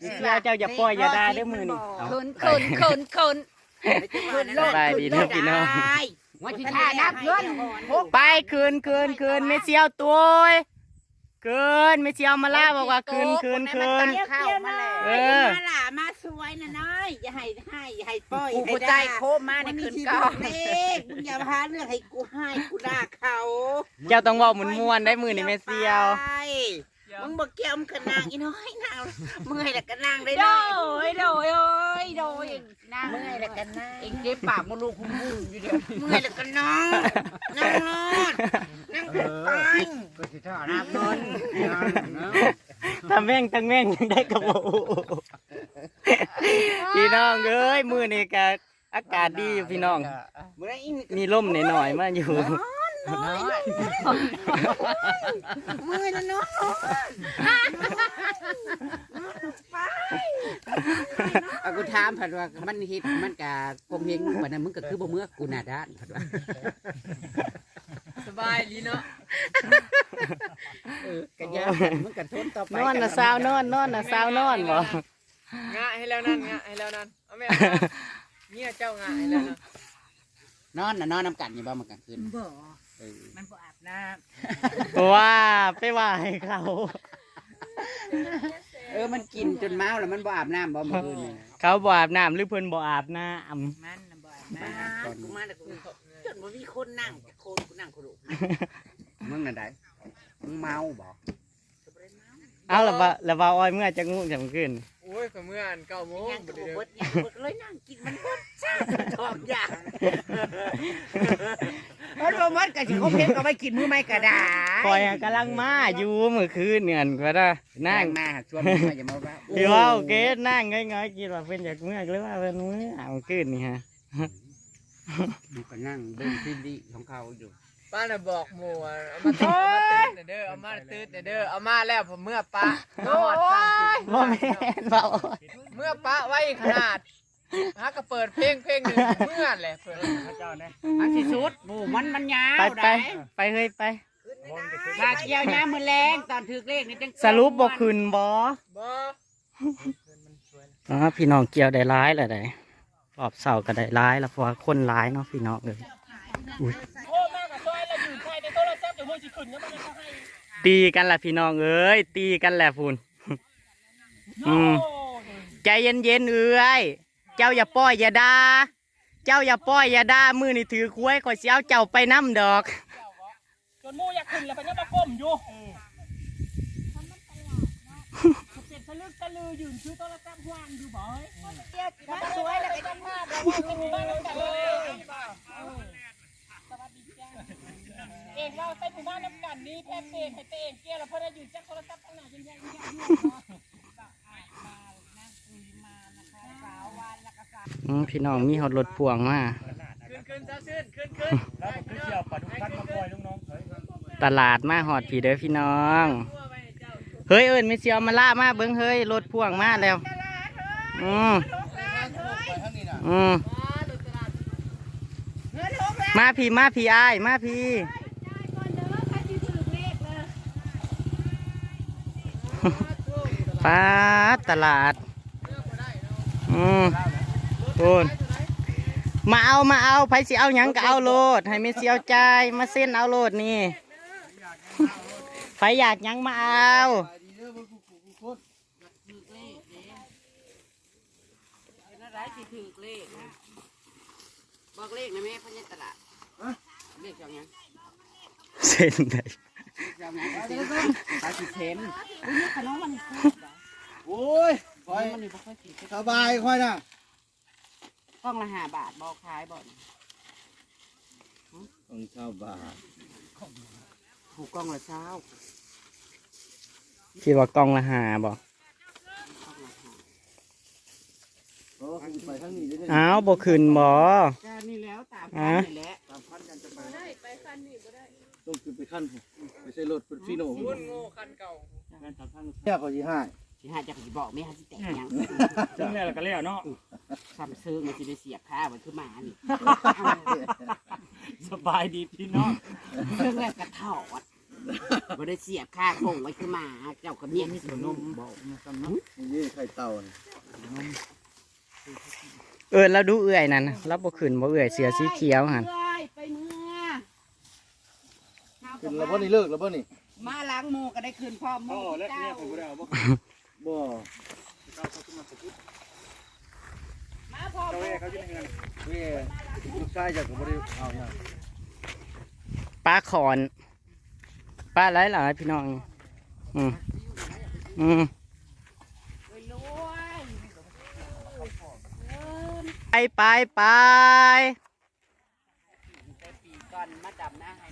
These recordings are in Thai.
เสียวเจ้าอย่าปล่อยอย่าด่าเด้อมือนี่เอาคนคนคนคนสบายดีเด้อพี่น้อง ว่าที่ท่านับเงินไปคืนคืนคืนไม่เสียวตัวเอ้ยคืนไม่เสียวมาล่าบอกว่าคืนคืนคืนเข้ามาแล้วเออ มาหล่ามาสวยนะน้อยอย่าให้ให้อย่าให้ปล่อยกูให้กูใจโคมมาในมันมีคืนชีก่วิอตนเล็กมึงอย่าพาเรื่องให้กูให้กูด่าเขาเจ้าต้องเว่าหมุนมวนๆได้มือนี่ไม่เสียว ไป มึงบอกเกี่ยวมึงก็นางอีน้อยนางเมื่อยแล้วก็นางได้โดเลยยโดยโอ้ยโดยนะเมื่อยแล้วก็นางเอ็งเจ็บปากมดลูกคุ้มคุ้มอยู่เดียวเมื่อยแล้วก็นอนนางนอนนางกูตายก็สิท่านับเงินทำแม่งทั้งแม่งยังได้กระโบพี่น้องเอ้ยมือนี่ก็อากาศดีอยู่พี่น้อง เมื่อยอีนี่มีลมหน่อยๆมาอยู่ น้อยมือยแล้วเนาะเอากูถามผัดว่ามันฮิตมันกะผมเฮงปานนั้นมึงก็คือบ่เมื่อกูหน้าด้านผัดว่าสบายดีเนาะเออกะยามึงก็ทนต่อไปนอนนะสาวนอนนอนนะสาวนอนบ่งะให้แล้วนั่นงะให้แล้วนั่นเอาแม่เนี่ยเจ้างะให้แล้วนอนน่ะนอนน้ำกันอยู่บ่มันกลางคืนบ่ มันบ่อาบน้ว่าไปว่าให้เขาเออมันกินจนเมาแล้วมันบ่อาบน้ำบ่เมื่อคืนนี่เขาบ่อาบน้ำหรือเพิ่นบ่อาบน้ำำมันน่ะบ่อาบน้ำกูมาแล้วกูจนบ่มีคนนั่งโคนกูนั่งกูดูมึงน่ะได้มึงเมาบ่เอาละบ่ละบ่อ้อยเมื่อจะงูจะมันขึ้นโอ้ยก็เมื่ออันเก้าโมงยังบ่กูได้เด้เบิอดยังเบิดเลยนั่งกินมันเบิดจ้าชอบอย่าง เฮ้ยบ่มันก็สิคบเฮ็ดก็ไปกินมื้อไม่ก็ได้คอยกำลังมาอยู่เมื่อคืนเนี่ยก็ได้นั่นั่งมาชวนมึงมาอย่ามาว่าพี่ว่าโอเคนั่งง่ายๆคิดว่าเพิ่นอยากเมื่อหรือว่าเพิ่นเมื่อเอาขึ้นนี่ฮะมึงก็นั่งเบิ่งซีรีส์ของเขาอยู่ป้าน่ะบอกหมู่ว่าเอามาตื่นเอามาตื่นเด้อเอามาตื่นเด้อเอามาแล้วผมเมื่อปะมาฮอดตั้งจิตบ่แม่นบ่เมื่อปะไว้ขนาด ฮักก็เปิดเพลงเพลงหนึงเมื่อแหละเพิ่นพระเจ้านะอันสิสุดหมู่มันมันยาวไปไปได้ไปเฮ้ยไปถ้าเกี่ยวยามมื้อแรงตอนถึกเลขนี่จังสรุปบ่ขึ้นบ่บ่อ๋อพี่น้องเกี่ยวได้ร้ายแล้วได้รอบเสาร์ก็ได้ร้ายแล้วเพราะว่าคนร้ายเนาะพี่น้องเลยอุ้ยตีกันแหละพี่น้องเอ้ยตีกันแหละพูนอืมใจเย็นๆเอ้ย เจ้าอย่าปล่อยอย่าด่าเจ้าอย่าปล่อยอย่าด่ามือนี่ถือคุ้ยข่อยเสิเอาเจ้าไปน้ำดอกจนมูอยากขึ้นแล้วไปยังมาก้มอยู่เสร็จทะลึกตะลือยืนชื่อโทรศัพท์ว่างอยู่บ่อยมันสวยแล้วไปจำภาพแล้วว่าเป็นบ้านน้ำกันเลยสวัสดีจ้าเองเราใส่หมู่บ้านน้ำกันนี่แทบเองให้เตงเกี้ยแล้วพอได้ยืนจักโทรศัพท์ตั้งน้าจนใหญ่ยิ่งใหญ่ยุ่ง อืม พี่น้องมีหอดรถพ่วงมาขึ้นขึ้นเจ้าซื่นขึ้นขึ้นแล้วก็เที่ยวปลาดุกคันมาปล่อยน้องๆตลาดมาหอดผีเด้อพี่น้อง เฮ้ยเอิญไม่เสียวมาล่ามาเบิ้งเฮ้ยรถพ่วงมาแล้วอืมอืมมาพี่มาพี่อ้ายมาพี่ป้าดตลาด อืม โอนมาเอามาเอาไผสิเอาหยังก็เอาโลด ให้ไม่เสียวใจายมาเส้นเอาโลดนี่ไผอยากหยังมาเอาเป็นอะไรสิถึกเลขนะบอกเลขนะแม่พญาตลาดเลขจังยังเส้นไหนจังยังตาสิเทนโอ้ยคอยมันนี่บ่ค่อยกินสบายคอยนะ กล้องละห้าบาทบอกขายบ่ของชาวบ้านถูกกล้องละเช้าคิดว่ากล้องละหาบอกเพราะว่าคุณไปทั้งนี้ได้อ้าวบ่ขึ้นบ่ก็นี่แล้วตามอะนี่แหละตามพันกันจะไปต้องขึ้นไปขั้นผมไปใช้รถเป็นฟีโน่พุ่นโง่คันเก่าเนี่ยเขาจีให้ สิหาจะสิบอกแม่หาสิแต่งหยังซึ่งแล้วก็แล้วเนาะซ้ำซื้อมันสิไปเสียบผ้าไว้คือหมานี่สบายดีพี่น้องเรื่องแรกกระถอดบ่ได้เสียบค่าโคงไว้คือหมา เจ้ากับเมียนี่สนมบอกนี่ไข่เต่านี่เออเราดูเอื่อยนั่นน่ะเราบ่ขึ้นบ่เอื่อยเสือสีเขียวหั่นเอ้ยไปเมื่อกินแล้วบ่นี่เลิกแล้วบ่นี่มาล้างหมูก็ได้คืนพ่อหมูเจ้าบ่ มาพ่อหมูเว้ยลูกชายอยากก็บ่ได้เอาหยังปลาขอนปลาหลายหลายๆพี่น้อง อืมอืมรวยไปไปไปปีก่อนมาจับนะให้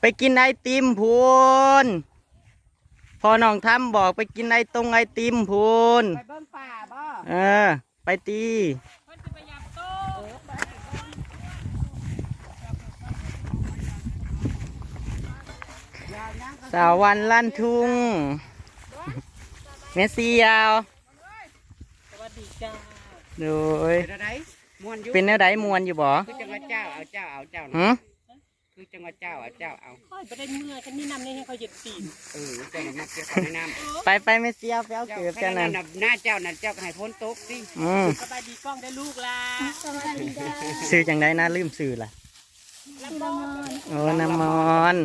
ไปกินไอติมพูนพ อน้องทำบอกไปกินไอตรงไอติมพูนไปเบิ่งป่าบ่เออ ไปตีเพิ่นจะไปยับโต๊ะยาวนั่งก็สาววันลั่นทุ่งเมสซี่ยาวสวัสดีจ้าโดยเป็นอะไรม่วนอยู่เป็นแนวใดมวนอยู่บ่คือจังหวัดเจ้าเอาเจ้าเอาเจ้าหืนะอ คือจังหวัดเจ้าเอาเจ้าเอาค่อยไปได้เมื่อกันนี่นำในให้เขาเหยียบตีนเออเจ้าหน้ามาเกี่ยวกับในน้ำไปไปเมสซี่ยาวไปเอาเจ้าเกือบแค่กันนั้นั่นนน่ะหน้าเจ้านั่นเจ้าก็ให้พ้นตกสิอืมสบายดีกล้องได้ลูกละซื้อจังได้นะลืมซื้อล่ะลำบากโอ้น้ำมอน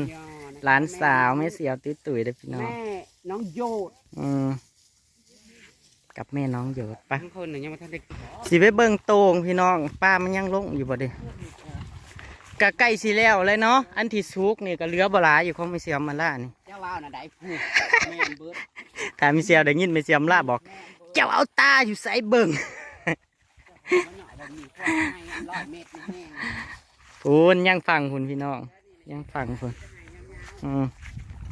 หลานสาวไม่เสียวตุ้ยตุ้ยเด้อพี่น้องแม่น้องโยดอืมกับแม่น้องโยดไปบางคนน่ะยังไม่ทันได้สิไปเบิ่งโตงพี่น้องป้ามันยังลงอยู่บ่เด้ กะใกล้สิแล้วเลยเนาะอันที่สุกนี่ก็เหลือบ่หลายอยู่ของไม่เสียมมาล่านี่เจ้าว่าวน่ะได้ผูกแม่นเบิดถ้ามีเสียวได้ยินไม่เสียมล่าบอก เจ้าเอาตาอยู่ใส่เบิ่งมันเนาะบ่มีความให้ร้อยเมตรนี่แห้งพูนยังฟังคุณพี่น้องยังฟังคุณอืม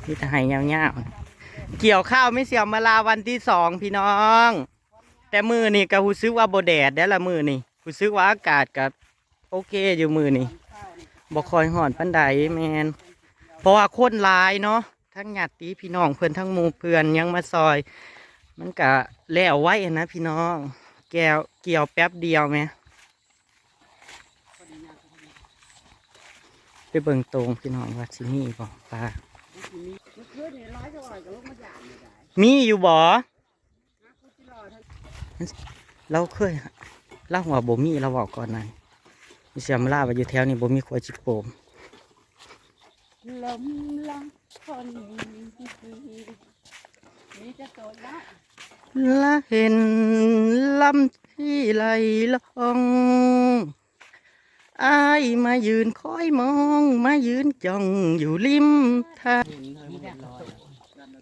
นี่ทหายยาวๆเกี่ยวข้าวไม่เสียมมาลาวันที่สองพี่น้อง แต่มือนี่ก็หูซึกว่าโบแดดได้อละมือนี่หูซึกว่าอากาศกับโอเคอยู่มือนี่ บ่คอยห่อนปันใดแมนเพราะว่าคตรลายเนาะทั้งญาติพี่น้องเพื่อนทั้งหมู่เพื่อนยังมาซอย มันก็แล้วไว้นะพี่น้อง แก้วเกี่ยวแป๊บเดียวไหมไปเบิ่งตรงพี่น้องว่าสิมีบ่ปลาเมื่อคืนนี่ร้อยเท่าไหร่ก็ลงมาหยามนี่ได้มีอยู่บ่เราเคยเล่าว่าบ่มีเราบอกก่อนนั้น เสียมลาว่าอยู่แถวนี้บ่มีขวดจิโปมลมลังคนนี่จะโตแล้วละเห็นลำที่ไหลลองอายมายืนคอยมอง มายืนจ้องอยู่ริมทางนี่แหละลอย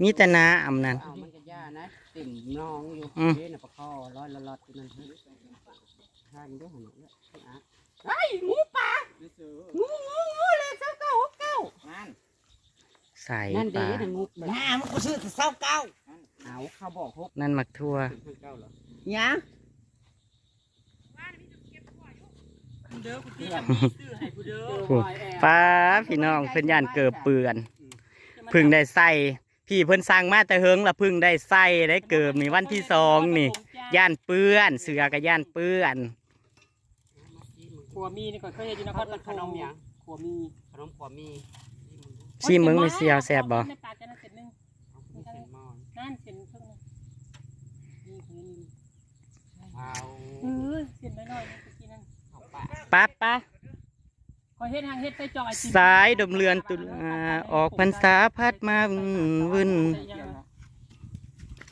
มีแต่นาอำนั้นเอามันก็ย่านะติ่มน้องอยู่อืมเด้น่ะปะคอร้อยละลอดอยู่นั่นท่านด้วยหัวเนี่ย ไอ้งูป่างูงูงูเลยเจ้าเก้าหกเก้านั่นใส่นั่นปดีลานะงูน้ามันก็ชื่อเจ้าเก้าเอาเขาบอกหกนั่นหมักทั่วเก้าเหรอยังเด้อกูที่กับมีซื้อให้กูเด้อโอ้ป้าพี่น้องเพิ่นย่านเกิดเปือนเพึ่งได้ใส่พี่เพิ่นสั่งมาแต่เฮิงละเพึ่งได้ใส่ได้เกิบนี่วันที่สองนี่ ย่านเปื้อน เสือกับย่านเปื้อน ขัวมีนี่ก่อนเคยเห็นอยู่นครปฐมยังขัวมีขนมขวามีซีมึงไม่เสียวแซ่บบ่ในปากจะนั่นเสร็จนึงเอาเส้นหม้อนั่นเสร็จครึ่งนึงนี่คือนี่เอาเออเสร็จน้อยๆนี่ตะกี้นั่นเอาปะป้าป้าขอเฮ็ดทางเฮ็ดใส่จอยสายดมเรือนตุลาออกพรรษาพัดมาวุ่น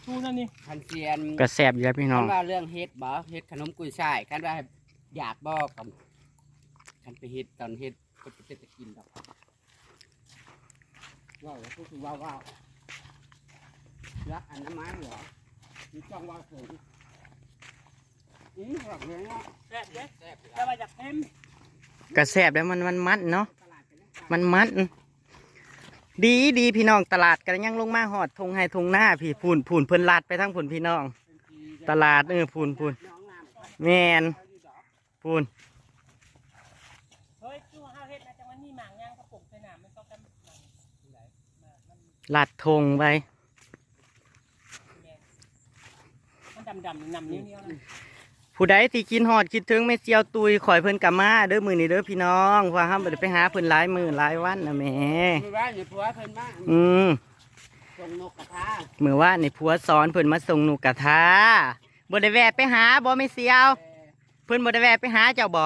ทูนั่นนี่คันเซียนก็แซ่บอยู่แล้วพี่น้คัองนว่าเรื่องเฮ็ดบ่เฮ็ดขนมกุยช่ายคันว่าอยากบอกกับ คันไปเฮ็ดตอนเฮ็ดก็จะเป็นตะกินดอกว้าวพูดถึงว้าวว้าวรักอันนั้นมาเหรอมีจ้องว่าเขินอืมหลักเลยเนาะแซ่บเด้แซ่บอยู่แต่ว่าอยากเต็มก็แซ่บแล้วมันมันมันเนาะมันมันดีดีพี่น้องตลาดกันยังลงมาหอดทงไฮทงหน้าพี่พูนพูนเพิ่นลาดไปทั้งพูนพี่น้อง ตลาดเออพูนพูนแมนพูน เฮ้ยคือห้าเฮ็ดนะจังมันมีหมางย่างกระปุกใส่น้ำมันก็กัน ลาดทงไปมันดำๆนำเนี้ยวๆนะผู้ใดที่กินฮอดคิดถึงแม่เจียวตุยข่อยเพิ่นกลับมาเด้อมื้อนี้เด้อพี่น้องว่าห้ามบ่ได้ไปหาเพิ่นหลายมื้อหลายวันนะแหม่มือบ้านอยู่ผัวเพิ่นมาอืมส่งนกกระทามื้อว่านนี่ผัวสอนเพิ่นมาส่งหนูกระทาบ่ได้แวะไปหาบ่แม่เสียว เพิ่นบ่ได้แวะไปหาเจ้าบ่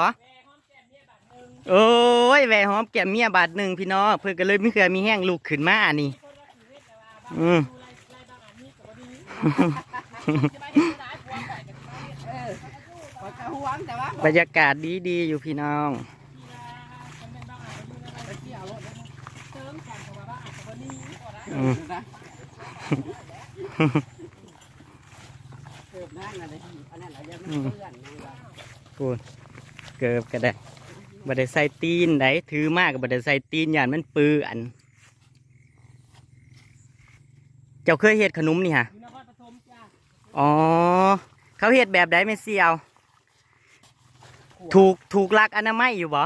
โอ้ยแหวะหอมแก้มเมียบาทหนึงพี่น้องเพิ่นก็เลยมีเครือมีแห้งลูกขึ้นมานี่ อืมขอยกระหวงแต่ว่าบรรยากาศดีดีๆอยู่พี่น้องอืมนะเกิดนั่นน่ะเลยอันนั้นเรายังไม่เพื่อนนั่นล่ะพูดเกิบก็ได้บัได้ใส่ตีนได้ถือมากกับบัได้ใส่ตีนยานมันเปื้อน เจ้าเคยเฮ็ดขนมนี่ฮะอยู่นครปฐมจ้าอ๋อ เขาเฮ็ดแบบใดไม่เสียว ถูกถูกลักอนามัยอยู่บ่บ่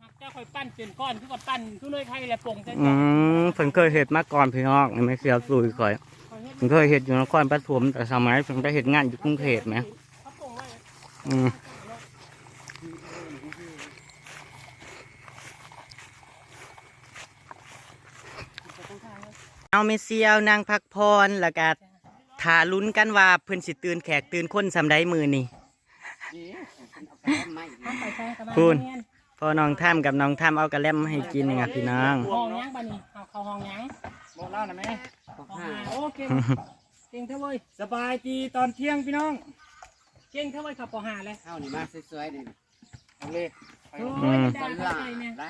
หักเจ้าคอยปั้นเป็นก้อนคือกับปั้นคือเลยไข่และปงใส่อืมเพิ่นเคยเฮ็ดมาก่อนพี่น้องนี่ไม่เสียวสุยข่อยเขาเฮ็ดเพิ่นเคยเฮ็ดอยู่นครปฐมแต่สมัยเพิ่นได้เฮ็ดงานอยู่กรุงเทพไหมเขาปงไว้อืม เอาเมเซียวนางพักพรแล้วก็ถาลุ้นกันว่าเพิ่นสิตื่นแขกตื่นคนสำได้มือนี่นี่เอาไปทำไมเอาไปใส่กระบะพูนเนียนพอน้องท่ามกับน้องท่ามเอากระแลมมาให้กินนี่ไงพี่น้องห้องยังบัดนี้เอาเข้าห้องยังบอกเล่าหน่อยไหมบอกห้องห้าหาโอเคเก่งเท่าเว้ยสบายดีตอนเที่ยงพี่น้องเก่งเท่าเว้ยขับปอหาเลยเข้านี่มาสวยๆนี่เอาเลยไปโอ้อืยมด่าตอนเข้าล่างใจเนี่ยได้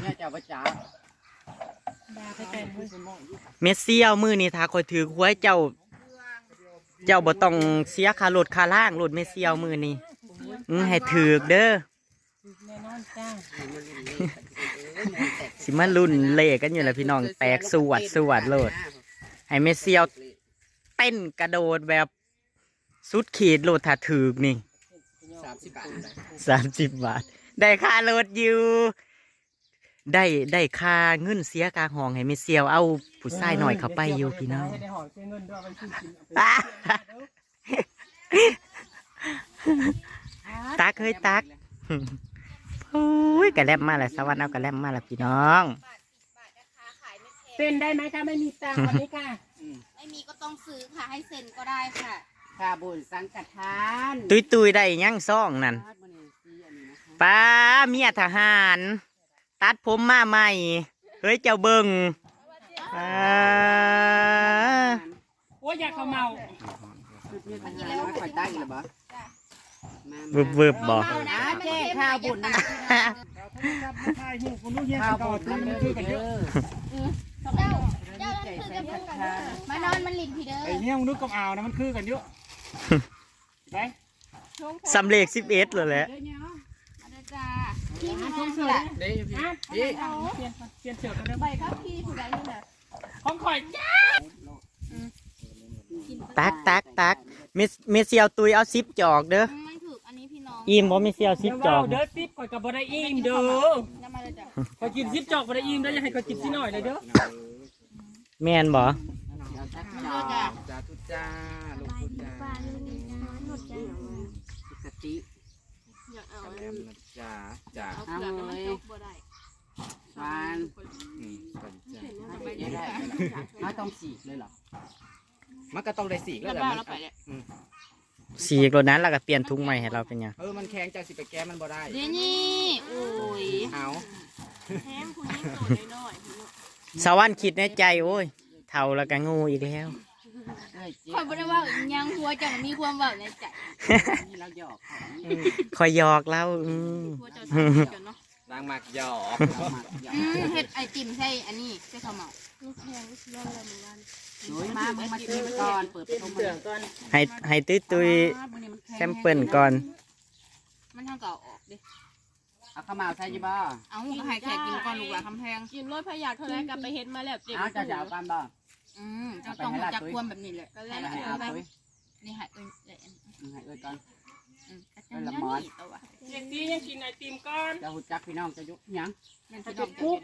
เนี่ยเจ้าประจ๋าด่า เข้าใจเว้ยเมเซียวมือนี่ถ้าคอยถือหวยเจ้า เจ้าบ่ต้องเสียค่ารถค่าล่างรถเมเซียวมือนี่อือให้ถือเด้อสิมารุ่นเล่กันอยู่แหละพี่น้องแตกสวดสวดโลด ให้เมเซียวเต้นกระโดดแบบสุดขีดโลดถ้าถือนี่สามสิบบาทสามสิบบาทได้ค่ารถอยู่ ได้ได้ค่าเงินเสียกลางห้องให้เมเซียวเอาผู้ชายหน่อยเข้าไปอยู่พี่น้องให้ได้หอมเสียเงินด้วยเอาไปซื้อกินเอาไปอะตักเฮ้ยตักโอ้ยกระแลมมาแล้วสวรรค์เอากระแลมมาแล้วพี่น้องเต้นได้ไหมคะไม่มีตังค์วันนี้ค่ะไม่มีก็ต้องซื้อค่ะ ให้เซ็นก็ได้ค่ะข้าบุญสังกัดทาน ตุยตุยๆได้ยังซ่องนั่นทอดมื้อนี้สีอันนี้นะคะป้าเมียทหาร ตัดผมมาใหม่ เฮ้ยเจ้าเบิงอ่าโอ้ยอยากเขาเมาชุดนี้ทหารมาคอยตั้งเลยบ่มาเวิบเวิบบอกเอานะอ่าเจ๊ข้าวบุญนะใช่หิ้วคนนู้นเฮี้ยข้าวก่อบุนญตื่นำนเด้คืออกันเยเด้อะอเจ้าเจ้านั่นคือกันเด้อมานอนมันหลินพี่เด้อไอ้เฮี้ยมนุษย์กับอ่าวนะมันคือกันเยอะไปสำเร็จสิบเอ็ดเลยแหละ เอาเด้อจ้าพี่หาผู้ชใดเสืนี่อแหละดิพี่พี่เปลี่ยนเปลี่ยนเสือกันได้ใบครับพี่ผู้ใดนี่แหละของข่อยจ้าตักตักตักเมสเมเซียวตุยเอาซิปจอกเด้อไม่ถูกอันนี้พี่น้องอิ่มบ่เมเซียวซิเดี๋ปยวจอว่ากเด้อซิปข่อยกับบ่ได้อิ่มเด้อน้ำมาเลยจ้ะข่อยกินซิปจอกบ่ได้อิ่มเด้ย่าให้ข่อยกินซิหน่อยเลยเด้อแมนบ่เอาสักจอจ้ะจ้าทุจ้าลูกทุจ้าสติอยาก เอาแอมนะจ้าจ้าเอาเปลือกแต่มันจกบ่ได้หวานอืมสวัสดีจ้าไม่ได้ไม่ต้องสีกเลยเหรอมันก็ต้องได้สีกแล้แล้ววแหละบ้ามันเราไปเนี่ยสีกรถนั้นแล้วก็เปลี่ยนทุงใหม่ให้เราเป็นยังเออมันแข็งจากสิไปแก้มันบ่ได้เดี๋ยวนี้โอ้ยเอาแถมคุณยิ่งโตน้อยๆพี่น้องสวรรค์คิดในใจโอ้ยเท่าแล้วก็งูอีกแล้ว เอ้ยเจ๊ข่อยบ่ได้ว่าอีหยังหัวจังมีความเว้าในใจนี่เราหยอกเขาคอยหยอกเราอืมหัวเจ้าสิเจ้าเนาะนางมักหยอกเราหมักหยอกอืมเฮ็ดไอติมใส่อันนี้ใส่ข้าวเหมาลูกแพงลูกย้อนแล้วมื้อวานหนุ่ยมามึงมาซื้อก่อนเปิดประตูมาก่อนให้ให้ตุยตุยมื้อนี้มันข็งแซมเปิลก่อน มันทางเก่าออกดิเอาข้าวเหมาใส่ยี่บ้าเอาก็ให้แขกกินก่อนลูกหลานคำแพงกินรถพยาเท่าไรกลับไปเฮ็ดมาแล้วเจ็บเอาจะจะเอากันบ่ อืมเจ้าต้องรู้จักควรแบบนี้แหละก็ให้แล้วให้เอาเอาไปตุ้ยนี่ให้เอ้ยเอ้ยให้เอ้ยก่อนอืมกระจังนี่นี่ตัววะเด็กดียังกินไอติมก่อนจะหุ่จักพี่น้องจะยุกหยังแม่นถ้าพี่น้เป็อนงกุ๊ก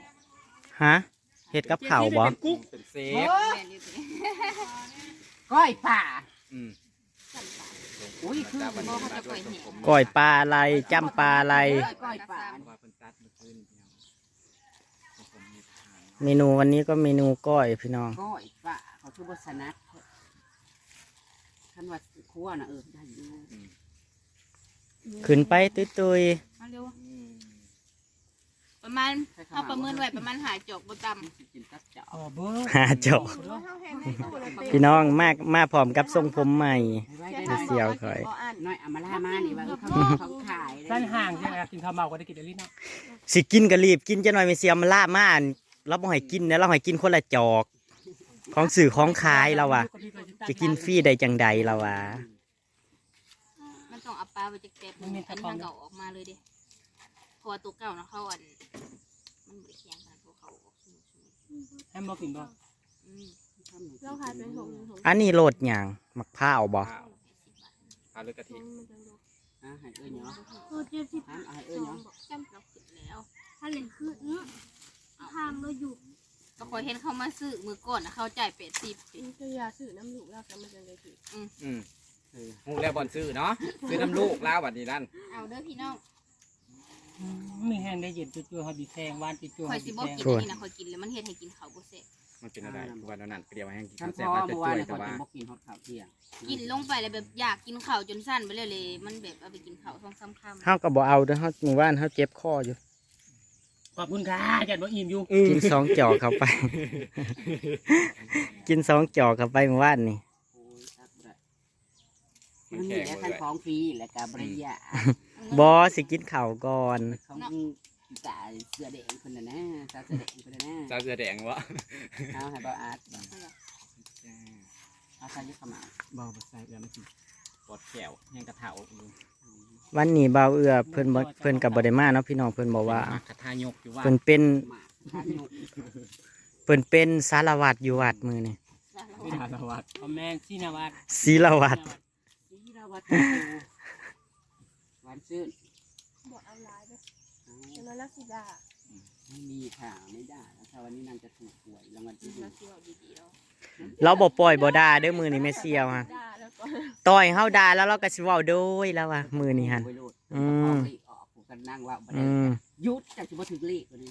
ฮะเห็ดกับเข่าวบ่เป็นกุ๊กเป็นเซโอ้ฟแม่นอยู่สิก้อยป่าอืมอุ้ยคือบ่เขาจะปล่อยเห็นก้อยปลาอะไรจำปลาอะไรก้อยป่า เมนูวันนี้ก็เมนูก้อยพี่น้อง ก้อยป่าเขาคือบ่สนัดคันว่าคั่วน่ะเออได้อยู่ขึ้นไปตุยตุยมาเร็วประมาณเขาประเมินไว้ประมาณหาจอกบ่ต่สิกินกับเจ้าอ๋อเบอร์ๆหาจอกพี่น้องมากมาพร้อมกับทรงผมใหม่ไว้ได้ไม่เสียวคอย น้อยเอามาล่ามานี่ว่าเออเขาเขาขายสั้นห่างใช่ไหมกินข้าวเมาก็ได้กินเดลิเนาะสิกินก็รีบกินจะหน่อยไม่เสียมล่ามาอัน เราบ่ให้กินนะเราให้กินคนละจอก ของสื่อของขายเราอะจะกินฟรีได้จังใดเราอะำมันต้องเอาปลาไปจากแตบนึงอันนี้มันเก่าออกมาเลยเดิเพราะว่าตัวเก่านะเขาอันมันบ่ได้แข็งกันเพราะเขาออกสมุนแฮมบอกกินบ่อืมเราขายเป็นถุงถุงอันนี้โลดหยังมักพร้าวบ่เอาเลยกะทิอ่าให้เอ้ยเนาะโอ้เจ็ดสิบอ่าให้เอ้ยเนาะจำเราขึ้นแล้วถ้าเหรียญคือเนื้อ ทางเราอยู่ก็คอยเห็นเขามาซื้อมือก่อนนะเขาจ่ายเป็ดสิบนี่คือยาสื่อน้ำหลูกเราจะมันจะได้ถืออืมหูแล้วบอลซื้อเนาะซื้อน้ำลูกแล้วบัดนี้นั่นเอาเด้อพี่น้องมีแห้งได้เย็นจุ๊ๆเขาบีแซงหวานจุ๊ๆคอเขายสิบีบอกแซงกินอันนี้นะคอยกินแล้วมันเฮ็ดให้กินเขาวบ่เสร็จมันเป็นอะไรวันนั้นเปรียวให้กินท่านแซ่บพ่อมันจะเมื่อช่วาวนยเนี่ยแต่เขาว่าจะบ่กินฮอดข้าวเที่ยงกินลงไปแล้วแบบอยากกินข้าวจนสั้นไปเลยเลย มันแบบเอาไปกินข้าวสองสามคำเฮาก็บ่เอาเด้อเฮาหมู่บ้านเฮาเจ็บคออยู่ ขอบคุณค่ะจัดบ่อิ่มอยู่กินสองจอกเข้าไป กินสองจอกเข้าไปหมู่บ้านนี่โอ้ยตักบ่ได้มันมีแต่คันของฟรีและกับบริยาบอสิกินข้าวก่อนของจ่ายเสื้อแดงคนน่ะนะสาวเสื้อแดงคนน่ะนะเจ้าเสือแดงวะเอาให้บ่อาร์ตบ่เอาใส่ยุคขมาบ่บ่ใส่เอือมันกินปอดแขวยังกระเถา วันนี้เบาเอือเพิ่นบ่เพิ่นกับบ่ได้มาเนาะพี่น้องเพิ่นบอกว่ากระทายกอยู่ว่าเพิ่นเป็นหมากทานยุกเพิ่นเป็นสารวัตรอยู่วัดมือนี่ไม่น่าสวัสดิ์พ่อแม่ซีนาวัดศีลวัตรสีราวัตถุหวานซื่นบอกเอาลายด้วยเป็นร้อยละสิดาไม่มีค่ะไม่ได้ถ้าวันนี้นางจะถูกหวยรางวัลที่หนึ่เรางสิ เอาดีๆแล้วเราบ่ปล่อยบ่ด่าเด้อมือนี่แม่เสียวฮะดาแล้วก็ต่อยเฮาด่าแล้วเราก็สิเว้าโดยแล้วว่ามือนี่ฮะไปโลดอืมเอาเลขออกกูก็นั่งว่าบ่ได้อืมหยุดจากที่บ่ถึงเลขตัวนี้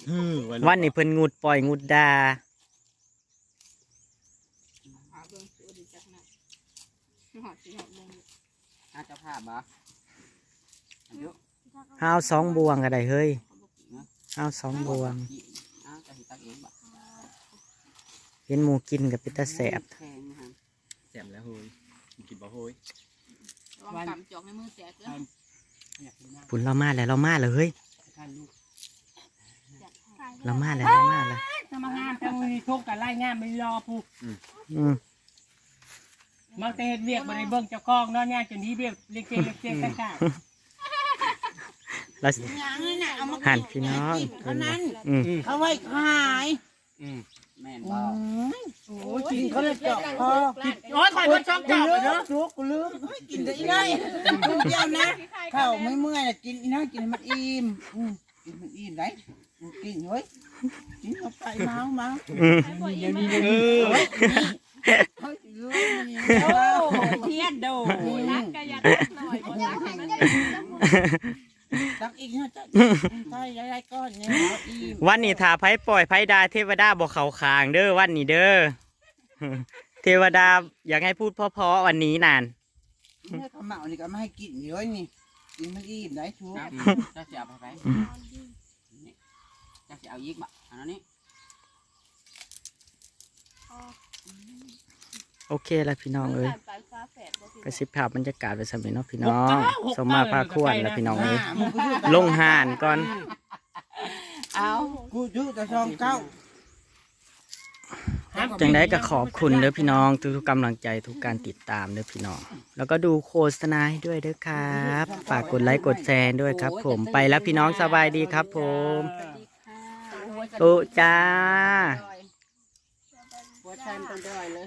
วันนี้เพิ่นงุดปล่อยงุดด่าเอาเบิ่งสิเอาดีจักหน่อยหอดสิหอดเบิ่งน่าจะภาพบ่อายุเฮาสองบวงก็ได้เฮ้ยเฮาสองบวงอ้าวจะสิตักเองบ่ เห็นหมูกินกับเป็นตาแสบแพงนะฮะแซ่บแล้วเฮ้ยกินบ่เฮ้ยระวังกำจอกในมือแตกเด้ออยากกินน้ปุ่นเรามาแล้วเรามาแล้วเฮ้ยำทานลูกเรามาแล้วเรามาแล้วทำมางานจังมีทุกข์กับไล่งานไม่รอผู้อืมมาเตะเวียกบ่ได้เบิ่งเจ้าของเนาะย่างจนที่เวียกเล็กๆเล็กๆข้างแล้วยังนี่น่ะเอามาหั่นพี่น้องเท่านั้นอืมเขาไว้ขาย แม่นบ่โอ้ยกินเขาเลยเจาะคอๆโอ้ยคอยมาชอบเจ้าเนาะลูกกูลืมเฮ้ยกินแต่อีได้กูเดียวนะข้าวไม่เมื่อยน่ะกินอีนั่งกินให้มันอิ่มอืมกินมันอิ่มได้กูกินเฮ้ยกินเข้าไปเมาเมาอืมเดี๋ยวนี้เดี๋ยวเอนี้อเฮ้ยเฮ้ยเฮ้ยนี่โอ้เทียนโดรักกะยัดหน่อยบ่รักให้มัน ตักอีกนะจ๊ะใช่ได้ก้อนเนี่ยเอาอิ่มวันนี้ถ้าไผปล่อยไผดาเทวดาบอกเขาคางเด้อวันนี้เด้อ เทวดาอยากให้พูดเพราะๆวันนี้นาน เนี่ยเขาเหมานี่ก็ไม่ให้กินเยอะนี่กินมันอิ่มได้ทุกเจ้าสิเอาไปไปนี่เจ้าสิเอายิกบ่อันนั้นนี่โอเคแล้วพี่น้องเอ้ยป กระสิบภาพบรรยากาศไปสมัยเนาะพี่น้องสมมาพาควรแล้วพี่น้องเอ้ยอ่ามึงก็อยู่แต่ลงห่านก่อน เอากูอยู่แต่ช่องเก้าจังได้ก็ขอบคุณเด้อพี่น้อง ทุกๆกำลังใจทุกการติดตามเด้อพี่น้อง แล้วก็ดูโฆษณาให้ด้วยเด้อครับฝากกดไลค์กดแชร์ด้วยครับ ผมไปแล้วพี่น้องสบายดีครับ ผมสวัสดีค่ะตุจ้าหัวใจมันต้องด้อยเลย